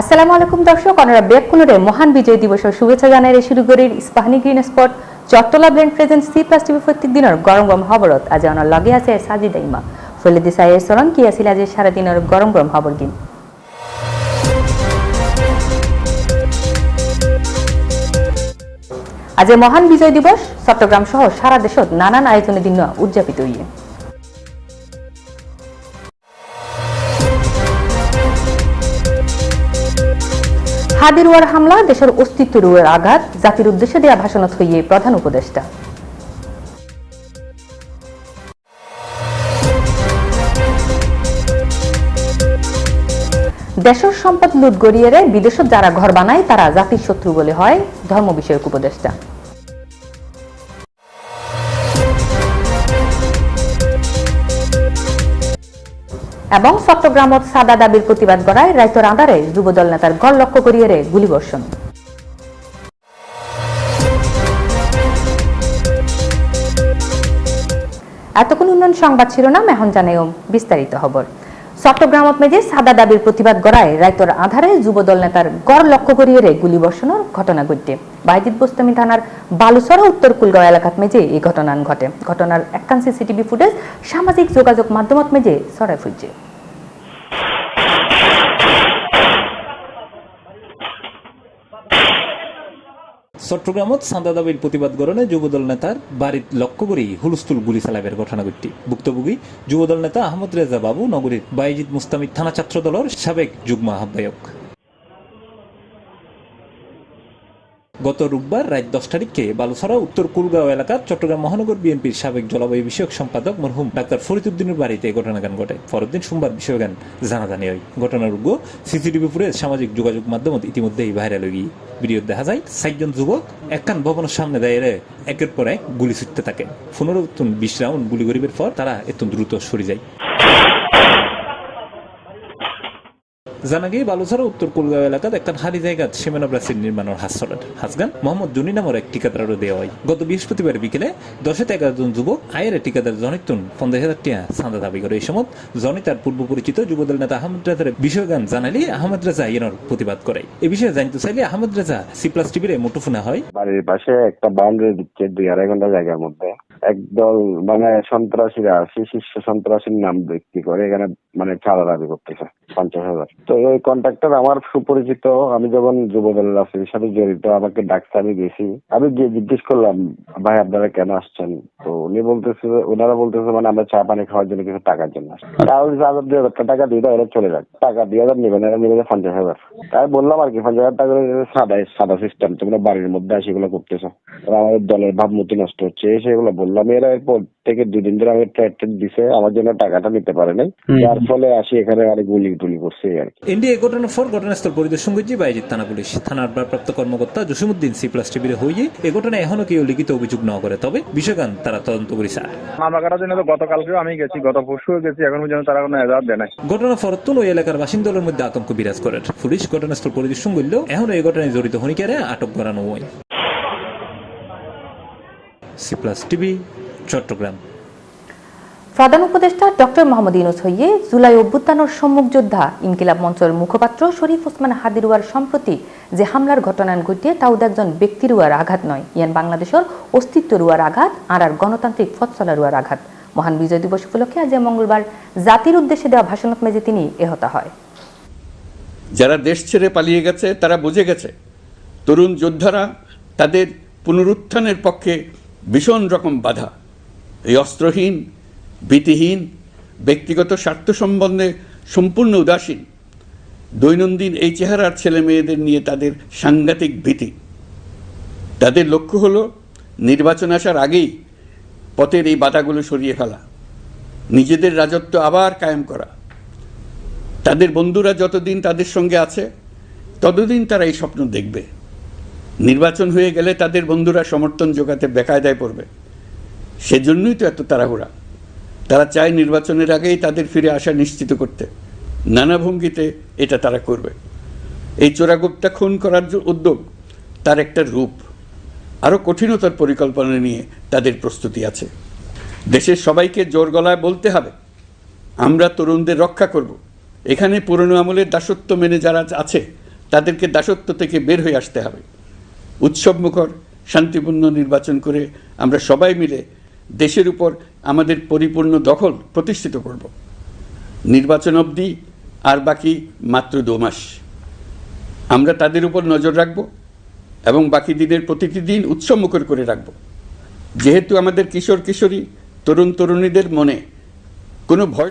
আসসালামু আলাইকুম দর্শক, অনারা বেকুলরে মহান বিজয় দিবসের শুভেচ্ছা জানাই শুরু করি Ispahani green spot, Chattala blend present C plus TV প্রত্যেক দিনের গরম গরম খবরত। আজ অনার লগে আছে সাজিদা ইমা ফলে দিশা এর সরণ কি আছিল আজ সারাদিনের গরম গরম খবর দিন আজ মহান বিজয় দিবস, চট্টগ্রাম সহ সারা দেশত নানান আয়োজনের দিন উদযাপিত হইয়ে। হাদিরুয়ার হামলা, দেশের অস্তিত্ব রুয়ের আঘাত, জাতির উদ্দেশ্যে দেয়া ভাষণত হইয়ে প্রধান উপদেষ্টা। দেশের সম্পদ লুট গড়িয়ে বিদেশত যারা ঘর বানায়, তারা জাতির শত্রু বলে হয় ধর্ম বিষয়ক উপদেষ্টা। এবং চট্টগ্রামত সাদা দাবির প্রতিবাদ করায় রাইতর আধারে যুবদল নেতার গড় লক্ষ্য করিয়ে গুলিবর্ষণ এতক্ষণ উন্নয়ন সংবাদ শিরোনাম, এখন জানাইও বিস্তারিত খবর। চট্টগ্রামত মেজে সাদা দাবির প্রতিবাদ গড়ায় রায়তর আধারে যুবদল নেতার গড় লক্ষ্য করিয়ে গুলি বর্ষণের ঘটনা ঘটে। বাইজিৎ বোস্তমি থানার বালুসরা, উত্তর কুলগাঁও এলাকাত মেজে এই ঘটনা ঘটে। ঘটনার একখান সিসিটিভি ফুটেজ, সামাজিক যোগাযোগ মাধ্যমত মেজে ছড়ায় ফুটছে। চট্টগ্রামত চাঁদা দাবির প্রতিবাদ গরণে যুবদল নেতার বাড়িত লক্ষ্য করেই হুলস্থুল গুলি চালাবের ঘটনা ঘটটি ভুক্তভোগী যুবদল নেতা আহমদ রেজা বাবু নগরীর বাইজিদ মুস্তামিদ থানা ছাত্র দলের সাবেক যুগ্ম আহ্বায়ক। গত রোববার রাত দশ তারিখে বালুছড়া, উত্তর কুলগাঁও এলাকার চট্টগ্রাম মহানগর বিএনপির সাবেক জলবায়ু বিষয়ক সম্পাদক মরহুম ডাক্তার ফরিদুদ্দিনের বাড়িতে ঘটনাগান ঘটে। পরদিন সোমবার বিষয়গান জানাজানি হয়। ঘটনার উগ্র সিসিটিভি ফুটেজ, সামাজিক যোগাযোগ মাধ্যমত ইতিমধ্যেই ভাইরাল হয়ে গিয়ে। দেখা যায় চারজন যুবক একখান ভবনের সামনে দাঁড়িয়ে একের পর এক গুলি ছুটতে থাকে। পনেরো বিশ রাউন্ড গুলি গরিবের পর তারা এত দ্রুত সরে যায়। জানা গিয়ে বালুছড়া উত্তর কুলগাঁও এলাকাত একটা হারি জায়গাত সীমানা প্রাচীর নির্মাণের চলে হাসগান মোহাম্মদ জুনি নামের এক ঠিকাদারও দেওয়া হয়। গত বৃহস্পতিবার বিকেলে দশে এগারো জন যুবক, আয়ের ঠিকাদার জনিতুন পঞ্চাশ হাজার টিয়া চাঁদা দাবি করে। এই সময় জনি তার পূর্ব পরিচিত যুবদল নেতা আহমদ রেজার বিষয়গান জানালি আহমদ রাজা ইয়ের প্রতিবাদ করে। এই বিষয়ে জানতে চাইলে আহমদ রাজা সি প্লাস টিভির মুঠোফোনা হয়। বাড়ির পাশে একটা বাউন্ডারি দিচ্ছে দুই আড়াই ঘণ্টা জায়গার মধ্যে। একদল মানে সন্ত্রাসীরা আছে শীর্ষ সন্ত্রাসীর নাম ব্যক্তি করে, এখানে মানে চাঁদা দাবি করতেছে, পঞ্চাশ হাজার। তো ওই কন্ট্রাক্টর আমার সুপরিচিত, আমি যখন যুবদল রাজনীতির সাথে জড়িত, আমাকে ডাকতে গেছি। আমি গিয়ে জিজ্ঞেস করলাম, ভাই, আপনারা কেন আসছেন? তো উনি বলতেছে, ওনারা বলতেছে মানে আমরা চা, পানি খাওয়ার জন্য কিছু টাকার জন্য। তাহলে হাজার দুই হাজার টাকা দিয়ে দাও চলে যাক। টাকা দুই হাজার নেবেন, এরা নেবে পঞ্চাশ হাজার। তাই বললাম আর কি, পঞ্চাশ হাজার টাকা সাদা সাদা সিস্টেম তোমরা বাড়ির মধ্যে আসে এগুলো করতেছো। আমাদের দলের ভাবমূর্তি নষ্ট হচ্ছে, এসে এগুলো বললাম এরা এরপর থেকে দুদিন ধরে আমি ট্রেড ট্রেড দিছে আমার জন্য টাকাটা নিতে পারে নাই। যার ফলে আসি এখানে আর গুলি টুলি করছে আর কি। এনডিএ ঘটনার পর ঘটনাস্থল পরিদর্শন করছে বাইজিৎ থানা পুলিশ। থানার ভারপ্রাপ্ত কর্মকর্তা জসিমুদ্দিন সি প্লাস টিভির হইয়ে এ ঘটনায় এখনও কেউ লিখিত অভিযোগ না করে। তবে বিষয়গান তারা তদন্ত করেছে মামলা করার জন্য তো গতকালকেও আমি গেছি গত পরশুও গেছি এখন পর্যন্ত তারা কোনো এজাহার দেয় নাই। ঘটনা ফর ফরতুন ওই এলাকার বাসিন্দাদের মধ্যে আতঙ্ক বিরাজ করে। পুলিশ ঘটনাস্থল পরিদর্শন করলেও এখন এই ঘটনায় জড়িত হনিকারে আটক করানো হয় সি প্লাস টিভি চট্টগ্রাম। প্রধান উপদেষ্টা ডক্টর মোহাম্মদ ইউনুস হইয়ে জুলাই অভ্যুত্থানের সম্মুখ যোদ্ধা ইনকিলাব মঞ্চের মুখপাত্র শরীফ ওসমান হাদিরুয়ার সম্প্রতি যে হামলার ঘটনা ঘটিয়ে তাও একজন ব্যক্তি রুয়ার আঘাত নয়। ইয়ান বাংলাদেশের অস্তিত্ব রুয়ার আঘাত আর আর গণতান্ত্রিক ফৎসলা রুয়ার আঘাত। মহান বিজয় দিবস উপলক্ষে আজ মঙ্গলবার জাতির উদ্দেশ্যে দেওয়া ভাষণত মেজে তিনি এহত হয়। যারা দেশ ছেড়ে পালিয়ে গেছে তারা বুঝে গেছে তরুণ যোদ্ধারা তাদের পুনরুত্থানের পক্ষে ভীষণ রকম বাধা। এই অস্ত্রহীন, ভীতিহীন, ব্যক্তিগত স্বার্থ সম্বন্ধে সম্পূর্ণ উদাসীন, দৈনন্দিন এই চেহারার ছেলে মেয়েদের নিয়ে তাদের সাংঘাতিক ভীতি। তাদের লক্ষ্য হলো, নির্বাচন আসার আগেই পথের এই বাধাগুলো সরিয়ে ফেলা, নিজেদের রাজত্ব আবার কায়েম করা। তাদের বন্ধুরা যতদিন তাদের সঙ্গে আছে, ততদিন তারা এই স্বপ্ন দেখবে। নির্বাচন হয়ে গেলে তাদের বন্ধুরা সমর্থন জোগাতে বেকায়দায় পড়বে। সেজন্যই তো এত তাড়াহুড়া। তারা চায় নির্বাচনের আগেই তাদের ফিরে আসা নিশ্চিত করতে। নানা ভঙ্গিতে এটা তারা করবে। এই চোরাগুপ্তা খুন করার উদ্যোগ, তার একটা রূপ। আরও কঠিনতার পরিকল্পনা নিয়ে তাদের প্রস্তুতি আছে। দেশের সবাইকে জোর গলায় বলতে হবে, আমরা তরুণদের রক্ষা করব। এখানে পুরনো আমলের দাসত্ব মেনে যারা আছে, তাদেরকে দাসত্ব থেকে বের হয়ে আসতে হবে। উৎসবমুখর শান্তিপূর্ণ নির্বাচন করে আমরা সবাই মিলে দেশের উপর আমাদের পরিপূর্ণ দখল প্রতিষ্ঠিত করব। নির্বাচন অবধি আর বাকি মাত্র দু মাস। আমরা তাদের উপর নজর রাখব এবং বাকি দিনের প্রতিটি দিন উৎসবমুখর করে রাখব। যেহেতু আমাদের কিশোর কিশোরী তরুণ তরুণীদের মনে কোনো ভয়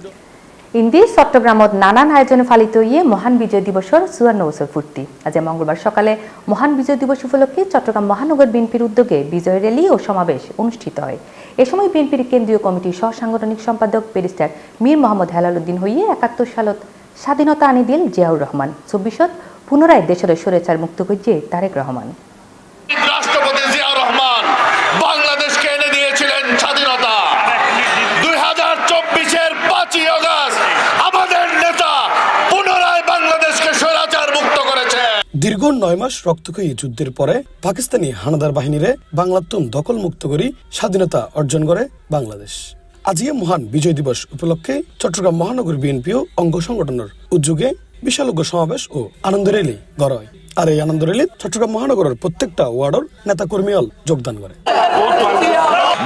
ইন্দি চট্টগ্রামত নানান আয়োজনে পালিত ইয়ে মহান বিজয় দিবসের চুয়ান্ন বছর পূর্তি আজ মঙ্গলবার সকালে মহান বিজয় দিবস উপলক্ষে চট্টগ্রাম মহানগর বিএনপির উদ্যোগে বিজয় র্যালি ও সমাবেশ অনুষ্ঠিত হয়। এ সময় বিএনপির কেন্দ্রীয় কমিটির সহ সাংগঠনিক সম্পাদক ব্যারিস্টার মীর মোহাম্মদ হেলাল উদ্দিন হইয়ে একাত্তর সালত স্বাধীনতা আনি দিল জিয়াউর রহমান চব্বিশত পুনরায় দেশের স্বৈরাচার মুক্ত তারেক রহমান রাষ্ট্রপতি জিয়া রহমান বাংলাদেশকে এনে দিয়েছিলেন স্বাধীনতা দুই হাজার চব্বিশের পাঁচই অগস্ট আমাদের নেতা পুনরায় বাংলাদেশকে স্বৈরাচার মুক্ত করেছে দীর্ঘ নয় মাস রক্তক্ষয়ী যুদ্ধের পরে পাকিস্তানি হানাদার বাহিনীরে বাংলাতুন দখল মুক্ত করি স্বাধীনতা অর্জন করে বাংলাদেশ। আজকে মহান বিজয় দিবস উপলক্ষে চট্টগ্রাম মহানগর বিএনপিও অঙ্গ সংগঠনের উদ্যোগে বিশালজ্ঞ সমাবেশ ও আনন্দ র্যালি গড়া হয় আর এই আনন্দ র্যালি চট্টগ্রাম মহানগরের প্রত্যেকটা ওয়ার্ডের নেতা কর্মীল যোগদান করে।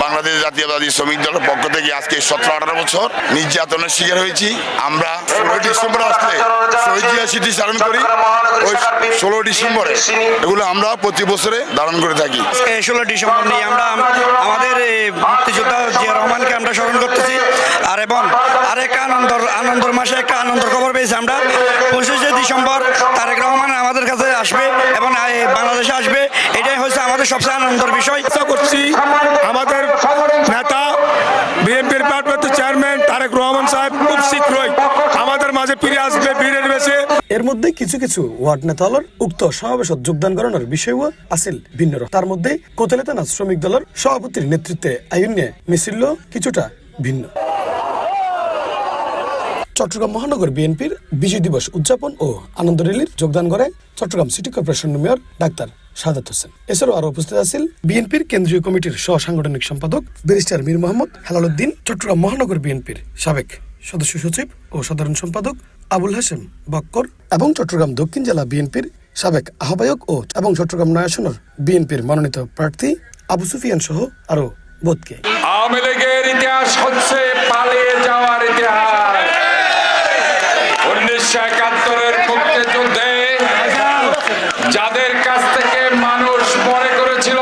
বাংলাদেশ জাতীয়তাবাদী শ্রমিক দলের পক্ষ থেকে আজকে সতেরো আঠারো বছর নির্যাতনের শিকার হয়েছি। আমরা ষোলোই ডিসেম্বর আসলে শহীদ জিয়া স্মৃতি স্মরণ করি ওই ষোলো ডিসেম্বরে এগুলো আমরা প্রতি বছরে ধারণ করে থাকি। ষোলো ডিসেম্বর নিয়ে আমরা আমাদের মুক্তিযোদ্ধা জিয়া রহমানকে আমরা স্মরণ করতেছি। আর এবং আরেক আনন্দর আনন্দর মাসে একটা আনন্দর খবর পেয়েছি আমরা। পঁচিশে ডিসেম্বর তারেক রহমান আমাদের কাছে আসবে এবং বাংলাদেশে আসবে। সবচেয়ে আনন্দের বিষয়। আশা করছি আমাদের নেতা বিএনপির ভারপ্রাপ্ত চেয়ারম্যান তারেক রহমান সাহেব খুব শীঘ্রই আমাদের মাঝে ফিরে আসবে বীরের বেশে। এর মধ্যে কিছু কিছু ওয়ার্ড নেতালর উক্ত সমাবেশত যোগদান করানোর বিষয়ও আছিল ভিন্ন তার মধ্যে কোতেলে থানা শ্রমিক দলের সভাপতির নেতৃত্বে আইন নিয়ে মিছিল কিছুটা ভিন্ন। চট্টগ্রাম মহানগর বিএনপির বিজয় দিবস উদযাপন ও আনন্দ র্যালির যোগদান করে Chittagong city corporation mayor doctor Sadat Hossain এছাড়াও আরও উপস্থিত আছেন বিএনপির কেন্দ্রীয় কমিটির সহ সাংগঠনিক সম্পাদক ব্যারিস্টার মীর মোহাম্মদ হেলালুদ্দিন চট্টগ্রাম মহানগর বিএনপির সাবেক সদস্য সচিব ও সাধারণ সম্পাদক আবুল হাসেম বক্কর এবং চট্টগ্রাম দক্ষিণ জেলা বিএনপির সাবেক আহ্বায়ক ও এবং চট্টগ্রাম নয়াসনের বিএনপির মনোনীত প্রার্থী আবু সুফিয়ান সহ আরও বোধকে। আওয়ামী লীগের ইতিহাস হচ্ছে পালিয়ে যাওয়ার ইতিহাস। উনিশশো একাত্তরের মুক্তিযুদ্ধে যাদের কাছ থেকে মানুষ মনে করেছিল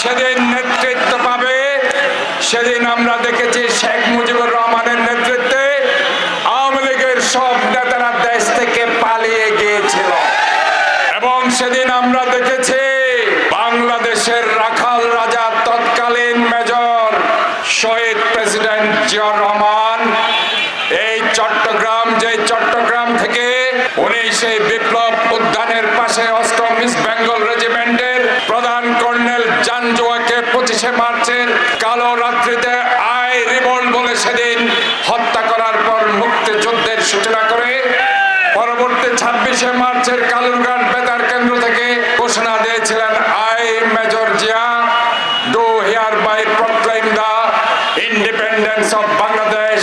সেদিন নেতৃত্ব পাবে সেদিন আমরা দেখেছি শেখ মুজিবুর রহমানের নেতৃত্বে আওয়ামী লীগের সব নেতারা দেশ থেকে পালিয়ে গিয়েছিল এবং সেদিন আমরা দেখেছি বাংলাদেশের রাখাল রাজা তৎকালীন মেজর শহীদ প্রেসিডেন্ট জিয়াউর রহমান এই চট্টগ্রাম যে চট্টগ্রাম থেকে উনি সেই বিপ্লব উদ্যানের পাশে অষ্টম ইস্ট বেঙ্গল রেজিমেন্টের প্রধান কর্নেল জোয়াকে পঁচিশে মার্চের কালো রাত্রিতে আয় রিবল বলে সেদিন হত্যা করার পর মুক্তিযুদ্ধের সূচনা করে। পরবর্তী ছাব্বিশে মার্চের কালুরঘাট বেতার কেন্দ্র থেকে ঘোষণা দিয়েছিলেন I major Zia do hereby proclaim the independence of Bangladesh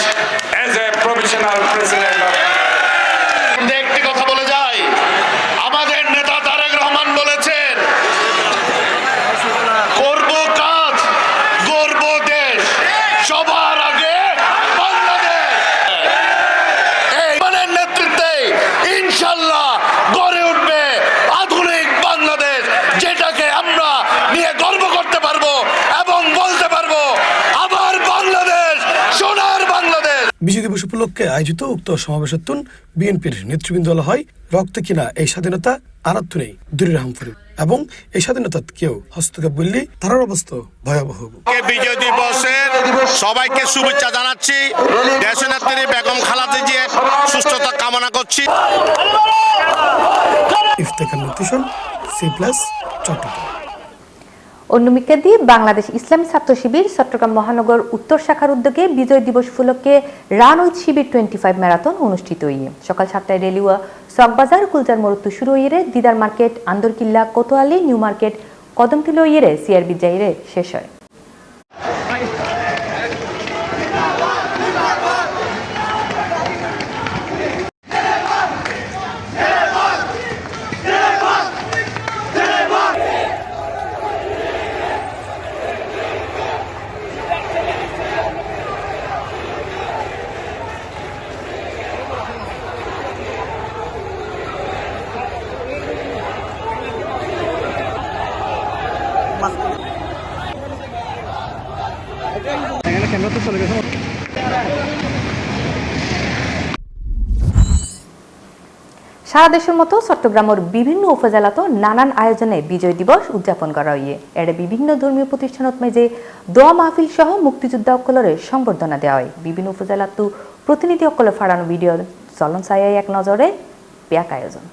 as a provisional president of একটি কথা বলে যাই আমাদের নেতা তারেক রহমান বলেছেন করব কাজ গর্ব দেশ সবার আগে বাংলাদেশ এই মানের নেতৃত্বে ইনশাল্লাহ গড়ে উঠবে আধুনিক বাংলাদেশ যেটাকে আমরা নিয়ে গর্ব করতে পারব এবং বলতে পারব আবার বাংলাদেশ সোনার বাংলাদেশ বিজয় দিবস উপলক্ষে আয়োজিত উক্ত সমাবেশের তুন বিএনপির নেতৃবৃন্দ বলা হয়। রক্ত কিনা এই স্বাধীনতা আরাত্য নেই দূরের হামফুরি। এবং এই স্বাধীনতা কেউ হস্তক্ষেপ বললে তার অবস্থা ভয়াবহ বিজয় দিবসের সবাইকে শুভেচ্ছা জানাচ্ছি। দেশনেত্রী বেগম খালাতে যে সুস্থতা কামনা করছি। Nutrition C plus Chittagong. অন্যমিকা দিয়ে বাংলাদেশ ইসলামী ছাত্র শিবির চট্টগ্রাম মহানগর উত্তর শাখার উদ্যোগে বিজয় দিবস উপলক্ষে run with Shibir twenty five marathon অনুষ্ঠিত হইয়ে সকাল সাতটায় রেলিওয়া চকবাজার, কুলজার মরত্ব শুরু হইয়ে Didar market, Andarkilla, Kotwali, new market, Kadamtali হইয়ে সিআরবি জাইরে শেষ হয়। সারা দেশের মতো চট্টগ্রামের বিভিন্ন উপজেলাতে নানান আয়োজনে বিজয় দিবস উদযাপন করা হইয়ে এর বিভিন্ন ধর্মীয় প্রতিষ্ঠানত মেজে দোয়া মাহফিল সহ মুক্তিযোদ্ধা সকলের সংবর্ধনা দেওয়া হয়। বিভিন্ন উপজেলাতো প্রতিনিধি সকলে ফাড়ানো ভিডিও চলন চাই এক নজরে ব্যাক আয়োজন।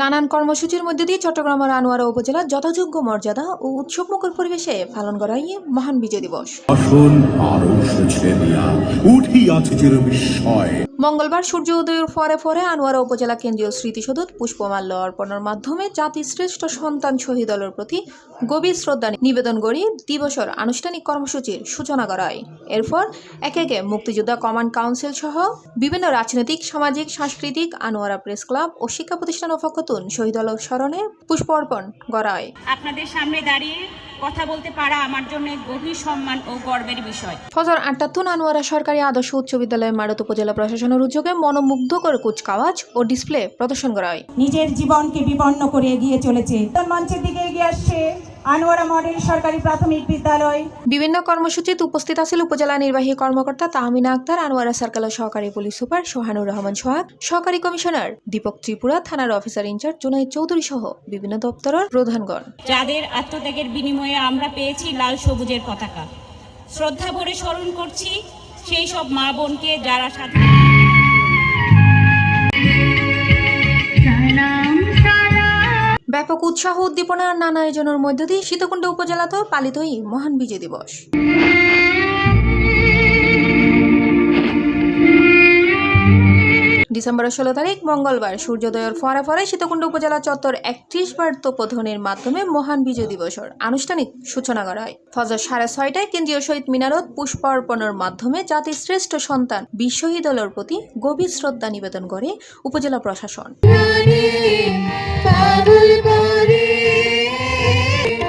নানান কর্মসূচির মধ্যে দিয়ে চট্টগ্রামের আনোয়ারা উপজেলা যথাযোগ্য মর্যাদা ও উৎসবমুখর পরিবেশে পালন করা হয় মহান বিজয় দিবস। মঙ্গলবার সূর্য উদয়ের পরে পরে আনোয়ারা উপজেলা কেন্দ্রীয় স্মৃতিসৌধ পুষ্পমাল্য অর্পণের মাধ্যমে জাতির শ্রেষ্ঠ সন্তান শহীদ দলের প্রতি গভীর শ্রদ্ধা নিবেদন করে দিবসের আনুষ্ঠানিক কর্মসূচির সূচনা করা হয় এরপর একে একে মুক্তিযোদ্ধা কমান্ড কাউন্সিল সহ বিভিন্ন রাজনৈতিক সামাজিক সাংস্কৃতিক আনোয়ারা প্রেস ক্লাব ও শিক্ষা প্রতিষ্ঠান অফাকতুন শহীদ আলোক স্মরণে পুষ্প অর্পণ করা হয়। আপনাদের সামনে দাঁড়িয়ে কথা বলতে পারা আমার জন্য গভীর সম্মান ও গর্বের বিষয়। ফজর আট্টাতুন আনোয়ারা সরকারি আদর্শ উচ্চ বিদ্যালয়ের মারত উপজেলা প্রশাসনের উদ্যোগে মনোমুগ্ধকর কুচকাওয়াজ ও ডিসপ্লে প্রদর্শন করা হয়। নিজের জীবনকে বিপন্ন করে এগিয়ে চলেছে। মঞ্চের দিকে এগিয়ে আসছে আনোয়ারা মডেল সরকারি প্রাথমিক বিদ্যালয়। বিভিন্ন কর্মসূচিতে উপস্থিত আছেন উপজেলা নির্বাহী কর্মকর্তা তাহমিনা আক্তার আনোয়ারা সার্কেলের সহকারী পুলিশ সুপার সোহানুর রহমান সোহাগ সহকারী কমিশনার দীপক ত্রিপুরা থানার অফিসার ইনচার্জ জুনাইদ চৌধুরী সহ বিভিন্ন দপ্তরের প্রধানগণ। যাদের আত্মত্যাগের বিনিময়ে আমরা পেয়েছি লাল সবুজের পতাকা। শ্রদ্ধা ভরে স্মরণ করছি সেই সব মা বোনকে যারা স্বাধীন ব্যাপক উৎসাহ উদ্দীপনার নানা আয়োজনের মধ্য দিয়ে সীতাকুণ্ড উপজেলাতেও পালিত এই মহান বিজয় দিবস। ডিসেম্বরের ষোলো তারিখ, মঙ্গলবার সূর্যোদয়ের ফরে ফরে সীতাকুণ্ড উপজেলা চত্বর একত্রিশ বার তোপধ্বনির মাধ্যমে মহান বিজয় দিবসের আনুষ্ঠানিক সূচনা করা হয়। ফজর সাড়ে ছয়টায় কেন্দ্রীয় শহীদ মিনারত পুষ্প অর্পণের মাধ্যমে জাতির শ্রেষ্ঠ সন্তান বিশ্বহী দলের প্রতি গভীর শ্রদ্ধা নিবেদন করে উপজেলা প্রশাসন।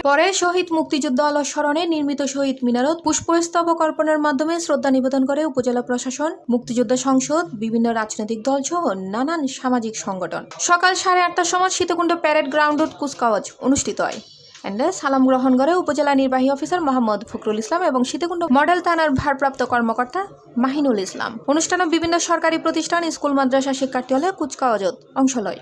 পরে শহীদ মুক্তিযুদ্ধ স্মরণে নির্মিত শহীদ মিনারত পুষ্পস্তবক অর্পণের মাধ্যমে শ্রদ্ধা নিবেদন করে উপজেলা প্রশাসন, মুক্তিযোদ্ধা সংসদ, বিভিন্ন রাজনৈতিক দল সহ নানান সামাজিক সংগঠন। সকাল সাড়ে আটটার সময় সীতাকুণ্ড প্যারেড গ্রাউন্ডত কুচকাওয়াজ অনুষ্ঠিত হয়। সালাম গ্রহণ করে উপজেলা নির্বাহী অফিসার মোহাম্মদ ফখরুল ইসলাম এবং সীতাকুণ্ড মডেল থানার ভারপ্রাপ্ত কর্মকর্তা মাহিনুল ইসলাম। অনুষ্ঠানে বিভিন্ন সরকারি প্রতিষ্ঠান, স্কুল, মাদ্রাসা শিক্ষার্থী হলে কুচকাওয়াজত অংশ লয়।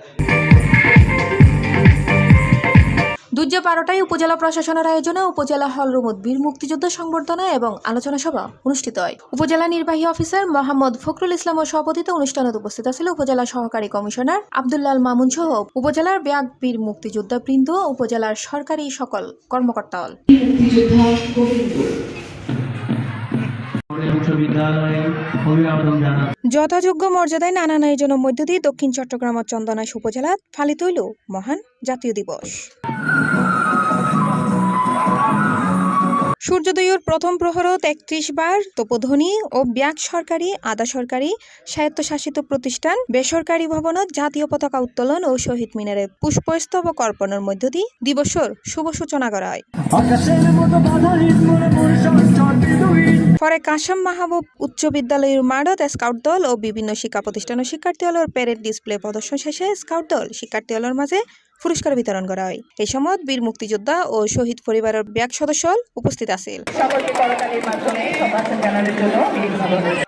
দুর্য বারোটায় উপজেলা প্রশাসনের আয়োজনে উপজেলা হল রুমত বীর মুক্তিযুদ্ধ সংবর্ধনা এবং আলোচনা সভা অনুষ্ঠিত হয়। উপজেলা নির্বাহী অফিসার মোহাম্মদ ফখরুল ইসলাম ও সভাপতিতে অনুষ্ঠানে উপস্থিত ছিল উপজেলা সহকারী কমিশনার আবদুল্লাল মামুন সহ উপজেলার ব্যাগ বীর মুক্তিযোদ্ধা বৃন্দ উপজেলার সরকারি সকল কর্মকর্তা যথাযোগ্য মর্যাদায় নানা আয়োজনের মধ্য দিয়ে দক্ষিণ চট্টগ্রাম ও চন্দনাইশ উপজেলা পালিত হইল মহান জাতীয় দিবস। সূর্যোদয়ের প্রথম প্রহরত একত্রিশ বার তোপধ্বনি ও ব্যাগ সরকারি, আধা সরকারি, স্বায়ত্তশাসিত প্রতিষ্ঠান, বেসরকারি ভবনত জাতীয় পতাকা উত্তোলন ও শহীদ মিনারে পুষ্পস্তবক অর্পণের মধ্য দিয়ে দিবসের শুভ সূচনা করা হয়। পরে কাশাম মাহবুব উচ্চ বিদ্যালয়ের মাঠত স্কাউট দল ও বিভিন্ন শিক্ষা প্রতিষ্ঠান ও শিক্ষার্থী হলের প্যারেড ডিসপ্লে প্রদর্শন শেষে স্কাউট দল শিক্ষার্থী হলের মাঝে পুরস্কার বিতরণ করা হয়। এই সময় বীর মুক্তিযোদ্ধা ও শহীদ পরিবারের ব্যাগ সদস্য উপস্থিত আছিল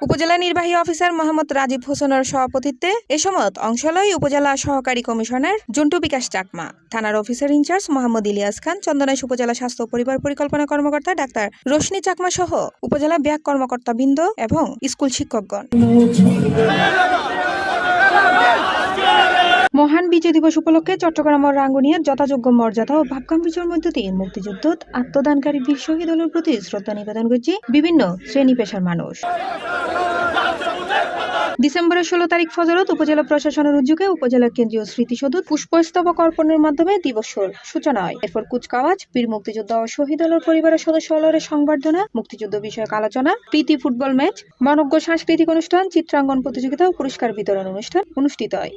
উপজেলা নির্বাহী অফিসার মোহাম্মদ রাজীব হোসেনের সভাপতিত্বে এ সময় অংশ লয় উপজেলা সহকারী কমিশনার জন্টু বিকাশ চাকমা থানার officer in charge Mohammad Ilias Khan Chandanaish upazila স্বাস্থ্য ও পরিবার পরিকল্পনা কর্মকর্তা ডাক্তার রোশনি চাকমা সহ উপজেলা ব্যাগ কর্মকর্তা বৃন্দ এবং স্কুল শিক্ষকগণ। মহান বিজয় দিবস উপলক্ষে চট্টগ্রাম ও রাঙ্গুনিয়ার যথাযোগ্য মর্যাদা ও ভাবগাম্ভীর্যের মধ্য দিয়ে মুক্তিযুদ্ধ আত্মদানকারী বীর শহীদ দলের প্রতি শ্রদ্ধা নিবেদন করছে বিভিন্ন শ্রেণি পেশার মানুষ। ডিসেম্বরের ষোলো তারিখ ফজরত উপজেলা প্রশাসনের উদ্যোগে উপজেলা কেন্দ্রীয় স্মৃতিসৌধ পুষ্পস্তবক অর্পণের মাধ্যমে দিবস সূচনা হয়। এরপর কুচকাওয়াজ বীর মুক্তিযোদ্ধা ও শহীদ দলের পরিবারের সদস্য হলরে সংবর্ধনা, মুক্তিযুদ্ধ বিষয়ক আলোচনা, প্রীতি ফুটবল ম্যাচ, মনজ্ঞ সাংস্কৃতিক অনুষ্ঠান চিত্রাঙ্গন প্রতিযোগিতা ও পুরস্কার বিতরণ অনুষ্ঠান অনুষ্ঠিত হয়।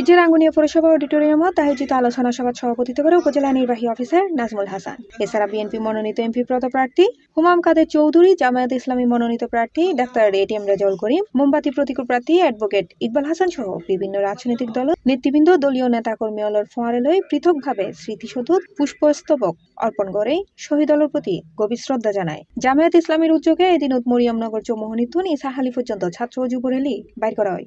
দুইজের আঙ্গুনিয়া পৌরসভা অডিটোরিয়ামত আয়োজিত আলোচনা সভাত সভাপতিত্ব করে উপজেলা নির্বাহী অফিসার নাজমুল হাসান। এছাড়া বিএনপি মনোনীত এমপি পদপ্রার্থী হুমাম কাদের চৌধুরী, জামায়াত ইসলামী মনোনীত প্রার্থী ডাক্তার এটিএম রেজল করিম, মোমবাতি প্রতিকূল প্রার্থী অ্যাডভোকেট ইকবাল হাসান সহ বিভিন্ন রাজনৈতিক দল, নেতৃবৃন্দ, দলীয় নেতাকর্মী অলর ফোয়ারেলই পৃথকভাবে স্মৃতিসৌধত পুষ্পস্তবক অর্পণ করে শহীদ দলের প্রতি গভীর শ্রদ্ধা জানায়। জামায়াত ইসলামীর উদ্যোগে এদিন মরিয়মনগর চৌমোহনীথুন ইসাহালি পর্যন্ত ছাত্র যুব র্যালি বাইর করা হয়।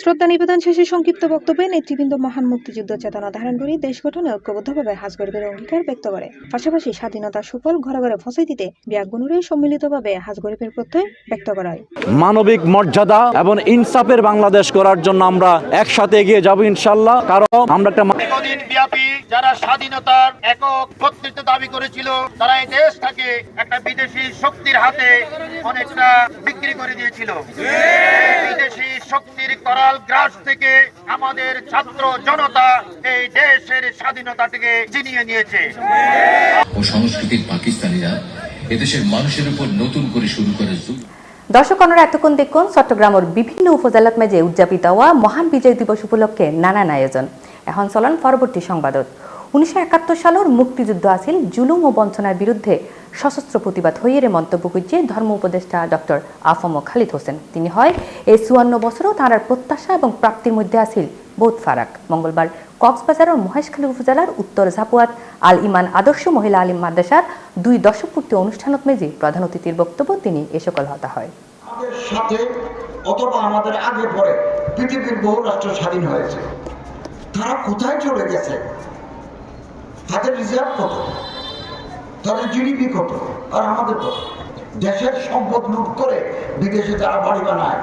শ্রদ্ধা নিবেদন শেষে সংক্ষিপ্ত বক্তব্যে নেতৃবৃন্দ মহান মুক্তিযুদ্ধ চেতনা ধারণ করে দেশ গঠনে ঐক্যবদ্ধভাবে হাজ গরিবের অঙ্গীকার ব্যক্ত করে। পাশাপাশি স্বাধীনতার সুফল ঘরে ঘরে ফসাই দিতে ব্যাগগুনুরে সম্মিলিতভাবে হাজ গরিবের প্রত্যয় ব্যক্ত করা হয়। মানবিক মর্যাদা এবং ইনসাফের বাংলাদেশ করার জন্য আমরা একসাথে এগিয়ে যাব ইনশাল্লাহ কারণ আমরা একটা দীর্ঘদিন ব্যাপী যারা স্বাধীনতার একক কর্তৃত্ব দাবি করেছিল তারা এই দেশটাকে একটা বিদেশি শক্তির হাতে অনেকটা বিক্রি করে দিয়েছিল। বিদেশি শক্তির করাল গ্রাস থেকে আমাদের ছাত্র জনতা এই দেশের স্বাধীনতাটিকে চিনিয়ে নিয়েছে। ও সাংস্কৃতিক পাকিস্তানিরা এদেশের মানুষের উপর নতুন করে শুরু করে দর্শক অনরা এতক্ষণ দেখুন চট্টগ্রামের বিভিন্ন উপজেলাত মাঝে উদযাপিত হওয়া মহান বিজয় দিবস উপলক্ষে নানান আয়োজন। এখন চলন পরবর্তী সংবাদত। উনিশশো একাত্তর সালের মুক্তিযুদ্ধ আছিল জুলুম ও বঞ্চনার বিরুদ্ধে সশস্ত্র প্রতিবাদ হইয়ে মন্তব্য করছে ধর্ম উপদেষ্টা ডক্টর আফম খালিদ হোসেন। তিনি হয়, এই চুয়ান্ন বছরও তাঁর প্রত্যাশা এবং প্রাপ্তির মধ্যে আছিল বহুত ফারাক। মঙ্গলবার কক্সবাজারের মহেশখালী উপজেলার উত্তর ঝাপুয়াত আল ইমান আদর্শ মহিলা আলিম মাদ্রাসার দুই দশক পূর্তি অনুষ্ঠানত মেজে প্রধান অতিথির বক্তব্য তিনি এ সকল হতা হয়। সাথে অথবা আমাদের আগে পরে পৃথিবীর বহু রাষ্ট্র স্বাধীন হয়েছে। তারা কোথায় চলে গেছে? রিজার্ভ কত? তাদের জিডিপি কত? আর আমাদের কত? দেশের সম্পদ লুট করে বিদেশে তারা বাড়ি বানায়,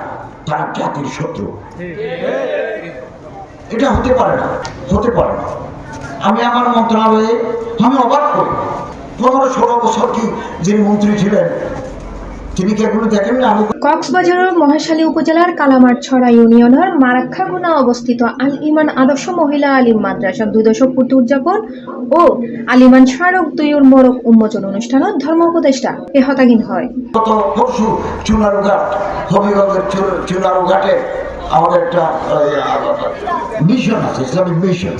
তারা জাতির শত্রু। এটা হতে পারে না, হতে পারে না। আমি আমার মন্ত্রণালয়ে, আমি অবাক করি পনেরো ষোলো বছর কি যিনি মন্ত্রী ছিলেন কক্সবাজারের মহেশালী উপজেলার কালামারছড়া ইউনিয়নের মারাক্ষাগুনা অবস্থিত আল ইমান আদর্শ মহিলা আলিম মাদ্রাসার দুই দশক পূর্তি উদযাপন ও আলিমান স্মারক দুইর মরক উন্মোচন অনুষ্ঠানত ধর্ম উপদেষ্টা এ হতাগিন হয়। গত পরশু চুনারুঘাট হবিগঞ্জের চুনারুঘাটে আমাদের একটা মিশন আছে ইসলামিক মিশন।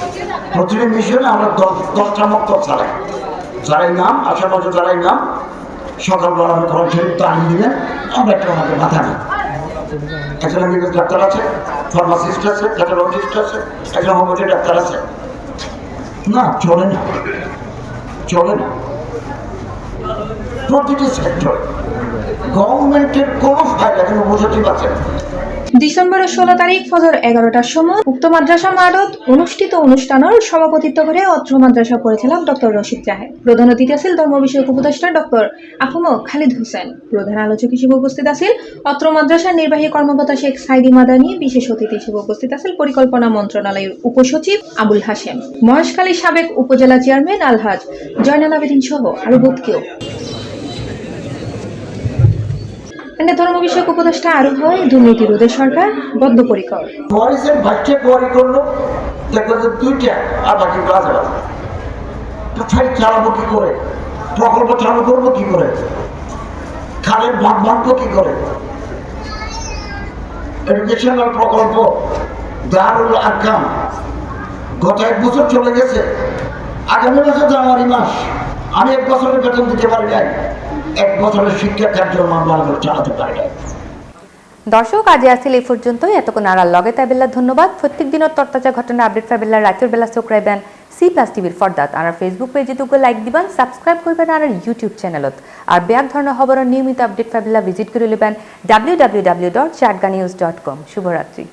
প্রতিটি মিশনে আমরা দশটা মক্ত চালাই। যারাই নাম আশেপাশে যারাই নাম সকালবেলা আমি কোরআন শরীফ তালিম আমরা একটা ওনাকে মাথা নিই একজন এমবিবিএস ডাক্তার আছে ফার্মাসিস্ট আছে প্যাথোলজিস্ট আছে, একজন হোমিওপ্যাথি ডাক্তার আছে। না, চলে না। চলে না। প্রতিটি সেক্টর গভর্নমেন্টের কোনো ফায়দা কিন্তু পজিটিভ আছে না। ডিসেম্বরের ষোলো তারিখ ফজর এগারোটার সময় উক্ত মাদ্রাসা মারত অনুষ্ঠিত অনুষ্ঠানের সভাপতিত্ব করে অত্র মাদ্রাসা পরিচালক ডক্টর রশিদ জাহেদ। প্রধান অতিথি আছিল ধর্ম বিষয়ক উপদেষ্টা ডক্টর আফম খালিদ হোসেন। প্রধান আলোচক হিসেবে উপস্থিত আছিল অত্র মাদ্রাসার নির্বাহী কর্মকর্তা শেখ সাইদি মাদানী, বিশেষ অতিথি হিসেবে উপস্থিত আছিল পরিকল্পনা মন্ত্রণালয়ের উপসচিব আবুল হাশেম। মহেশখালী সাবেক উপজেলা চেয়ারম্যান আলহাজ জয়নাল আবেদিন সহ আরও বোধ এনে ধর্ম বিষয়ক উপদেষ্টা আরও হয়, দুর্নীতি সরকার, বদ্ধপরিকর। দুইটা আর বাকি কাজ চালাবো কি করে? প্রকল্প চালু করব কি করে? খালের ভাগ ভাঙবো কি করে? এডুকেশনাল প্রকল্প, দারুল আকাম গত এক বছর চলে গেছে। আগামী বছর জানুয়ারি মাস, আমি এক বছরের বেতন দিতে পারি নাই। এক বছরের আমরা চালাতে পারি দর্শক, আজ আসছিল এই পর্যন্তই। এতক্ষণ আর লগে তাইবেল্লা ধন্যবাদ। প্রত্যেক দিনের তরতাজা ঘটনা আপডেট পাইবেল্লা রাতের বেলা চোখ রাখবেন সি প্লাস টিভির ফর্দাত। আর ফেসবুক পেজে তুকে লাইক দিবেন সাবস্ক্রাইব করবেন আর ইউটিউব চ্যানেলত আর ব্যাগ ধরনের খবরের নিয়মিত আপডেট পাইবেল্লা ভিজিট করে নেবেন W W W dot Chatga news dot com শুভরাত্রি।